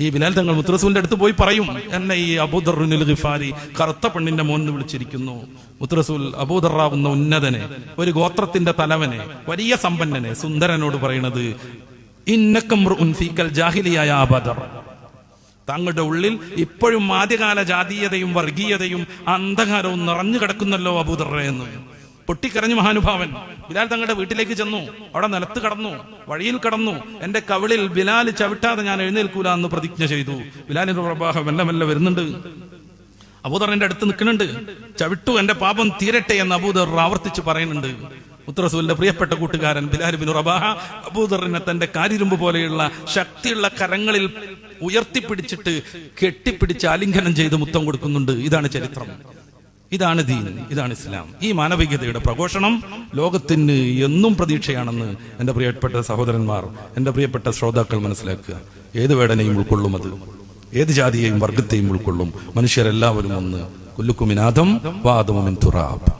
ഈ ബിലാൽ തങ്ങൾ മുത്തറസൂലിന്റെ അടുത്ത് പോയി പറയും എന്നെ ഈ അബൂദറുൽ ഗിഫാരി കറുത്ത പെണ്ണിന്റെ മോൻ വിളിച്ചിരിക്കുന്നു. മുത്തറസൂൽ അബൂദറാവുന്ന ഉന്നതനെ ഒരു ഗോത്രത്തിന്റെ തലവനെ വലിയ സമ്പന്നനെ സുന്ദരനോട് പറയണത് ജാഹിലിയായ അബദർ. താങ്കളുടെ ഉള്ളിൽ ഇപ്പോഴും ആദ്യകാല ജാതീയതയും വർഗീയതയും അന്ധകാരവും നിറഞ്ഞു കിടക്കുന്നല്ലോ അബൂദറ എന്ന്. പൊട്ടിക്കരഞ്ഞു മഹാനുഭാവൻ. ബിലാൽ തങ്ങളുടെ വീട്ടിലേക്ക് ചെന്നു. അവിടെ നിലത്ത് കടന്നു. വഴിയിൽ കടന്നു. എന്റെ കവിളിൽ ബിലാൽ ചവിട്ടാതെ ഞാൻ എഴുന്നേൽക്കൂല എന്ന് പ്രതിജ്ഞ ചെയ്തു. ബിലാലിന്റെ പ്രഭാഹം മെല്ലെ മെല്ലെ വരുന്നുണ്ട്. അബൂദർ എന്റെ അടുത്ത് നിൽക്കുന്നുണ്ട്. ചവിട്ടു എന്റെ പാപം തീരട്ടെ എന്ന് അബൂദർ ആവർത്തിച്ച് പറയുന്നുണ്ട്. മുത്തറസൂലിന്റെ പ്രിയപ്പെട്ട കൂട്ടുകാരൻ ബിലാൽ ബിൻ റബാഹ അബൂദറിനെ തന്റെ കാരിരുമ്പ് പോലെയുള്ള ശക്തിയുള്ള കരങ്ങളിൽ ഉയർത്തിപ്പിടിച്ചിട്ട് കെട്ടിപ്പിടിച്ച് ആലിംഗനം ചെയ്ത് മുത്തം കൊടുക്കുന്നുണ്ട്. ഇതാണ് ചരിത്രം. ഇതാണ് ദീൻ ഇതാണ് ഇസ്ലാം. ഈ മാനവികതയുടെ പ്രഘോഷണം ലോകത്തിന് എന്നും പ്രതീക്ഷയാണെന്ന് എന്റെ പ്രിയപ്പെട്ട സഹോദരന്മാർ എന്റെ പ്രിയപ്പെട്ട ശ്രോതാക്കൾ മനസ്സിലാക്കുക. ഏത് വേടനയും ഉൾക്കൊള്ളും അത്. ഏത് ജാതിയെയും വർഗത്തെയും ഉൾക്കൊള്ളും. മനുഷ്യരെല്ലാവരും ഒന്ന്. കുല്ലുക്കുമിനാഥം വാദമുമിൻ തുറാബ്.